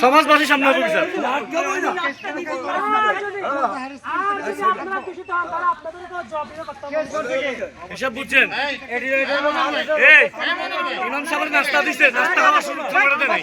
সমাজবাসীর সামনে হবে বিচার এসব বুঝছেন ইমাম সাহেবের নাস্তা দিচ্ছে নাস্তা খাওয়ার সুযোগ করে দেয় নাই।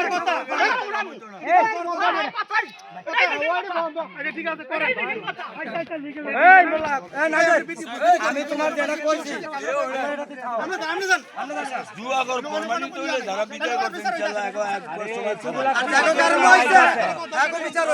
আমি তোমার যেটা কইছি দেখো কারণ হইছে দেখো বিচার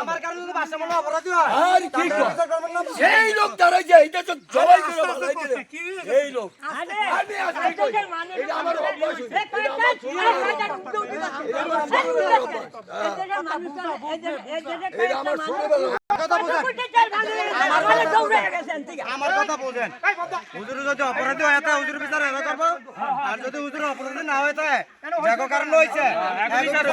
আমার কারণে যদি অপরাধী হয় সেই লোক দাঁড়াই যায় এটা তো করে দিলে এই লোক আমি আজকে কই এটা আমার অভ্যাস হইছে। এটা আমার ছোট এটা আমার ছোটবেলা আমার কথা বোঝেন হুজুর যদি অপরাধী হয় তা হুজুর বিচার এরা করব আর যদি হুজুর অপরাধী না হয় যাগো কারণ হইছে বিচার